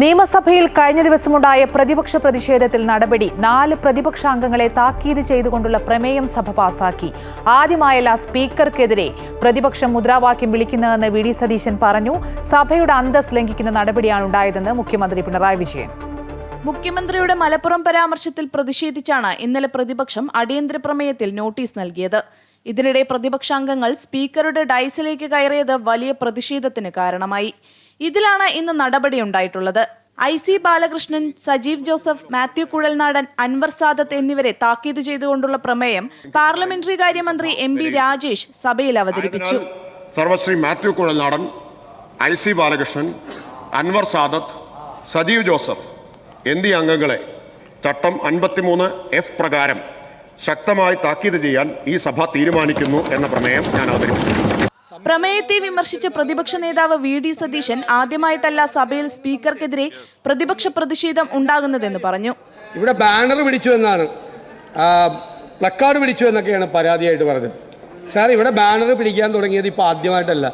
നിയമസഭയിൽ കഴിഞ്ഞ ദിവസമുണ്ടായ പ്രതിപക്ഷ പ്രതിഷേധത്തിൽ നടപടി നാല് പ്രതിപക്ഷാംഗങ്ങളെ താക്കീത് ചെയ്തുകൊണ്ടുള്ള പ്രമേയം സഭ പാസാക്കി. ആദ്യമായല്ല സ്പീക്കർക്കെതിരെ പ്രതിപക്ഷം മുദ്രാവാക്യം വിളിക്കുന്നതെന്ന് വി ഡി സതീശൻ പറഞ്ഞു. സഭയുടെ അന്തസ് ലംഘിക്കുന്ന നടപടിയാണ് ഉണ്ടായതെന്ന് മുഖ്യമന്ത്രി പിണറായി വിജയൻ. മുഖ്യമന്ത്രിയുടെ മലപ്പുറം പരാമർശത്തിൽ പ്രതിഷേധിച്ചാണ് ഇന്നലെ പ്രതിപക്ഷം അടിയന്തര പ്രമേയത്തിൽ നോട്ടീസ് നൽകിയത്. ഇതിനിടെ പ്രതിപക്ഷാംഗങ്ങൾ സ്പീക്കറുടെ ഡൈസിലേക്ക് കയറിയത് വലിയ പ്രതിഷേധത്തിന് കാരണമായി. ഇതിലാണ് ഇന്ന് നടപടിയുണ്ടായിട്ടുള്ളത് ഐ സി ബാലകൃഷ്ണൻ സജീവ് ജോസഫ് മാത്യു കുഴൽനാടൻ അൻവർ സാദത്ത് എന്നിവരെ താക്കീത് ചെയ്തുകൊണ്ടുള്ള പ്രമേയം പാർലമെന്ററി കാര്യമന്ത്രി എം ബി രാജേഷ് സഭയിൽ അവതരിപ്പിച്ചു. സർവശ്രീ മാത്യു കുഴൽനാടൻ ഐ സി ബാലകൃഷ്ണൻ അൻവർ സാദത്ത് സജീവ് ജോസഫ് എന്നീ അംഗങ്ങളെ ചട്ടം അൻപത്തിമൂന്ന് എഫ് പ്രകാരം ശക്തമായി താക്കീത് ചെയ്യാൻ ഈ സഭ തീരുമാനിക്കുന്നു എന്ന പ്രമേയം ഞാൻ അവതരിപ്പിച്ചു. പ്രമേയത്തെ വിമർശിച്ച പ്രതിപക്ഷ നേതാവ് വി ഡി സതീശൻ ആദ്യമായിട്ടല്ല സഭയിൽ സ്പീക്കർക്കെതിരെ പ്രതിപക്ഷ പ്രതിഷേധം ഉണ്ടാകുന്നതെന്ന് പറഞ്ഞു. ഇവിടെ ബാനർ പിടിച്ചു എന്നാണ്. പ്ലക്കാർഡ് പിടിച്ചു എന്നൊക്കെയാണ് പരാതിയായിട്ട് പറഞ്ഞത്. സാർ ഇവിടെ ബാനർ പിടിക്കാൻ തുടങ്ങിയത് ഇപ്പോൾ ആദ്യമായിട്ടല്ല.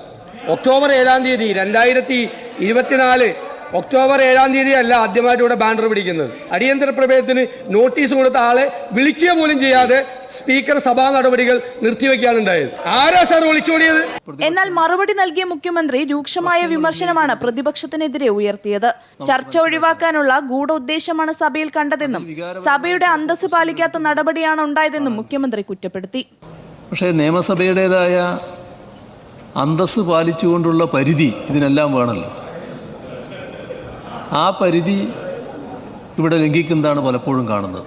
ഒക്ടോബർ ഏഴാം തീയതി രണ്ടായിരത്തി ഇരുപത്തിനാല് ഒക്ടോബർ ഏഴാം തീയതി അല്ല ആദ്യമായിട്ട് ഇവിടെ ബാനർ പിടിക്കുന്നത്. അടിയന്തര പ്രമേയത്തിന് നോട്ടീസ് കൊടുത്ത ആളെ വിളിക്കുക പോലും ചെയ്യാതെ സ്പീക്കർ സഭാ നടപടികൾ നിർത്തിവെക്കുകയാണ് ഉണ്ടായത്. ആരാ സാർ വിളിച്ചോടിയത്? എന്നാൽ മറുപടി നൽകിയ മുഖ്യമന്ത്രി രൂക്ഷമായ വിമർശനമാണ് പ്രതിപക്ഷത്തിനെതിരെ ഉയർത്തിയത്. ചർച്ച ഒഴിവാക്കാനുള്ള ഗൂഢോദ്ദേശമാണ് സഭയിൽ കണ്ടതെന്നും സഭയുടെ അന്തസ് പാലിക്കാത്ത നടപടിയാണ് ഉണ്ടായതെന്നും മുഖ്യമന്ത്രി കുറ്റപ്പെടുത്തി. പക്ഷേ നിയമസഭയുടേതായ അന്തസ് പാലിച്ചുകൊണ്ടുള്ള പരിധി ഇതിനെല്ലാം വേണമല്ലോ. ആ പരിധി ഇവിടെ ലംഘിക്കുന്നതാണ് പലപ്പോഴും കാണുന്നത്.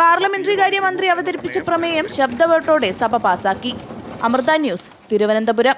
പാർലമെന്ററി കാര്യമന്ത്രി അവതരിപ്പിച്ച പ്രമേയം ശബ്ദവോട്ടോടെ സഭ പാസാക്കി. അമൃത ന്യൂസ് തിരുവനന്തപുരം.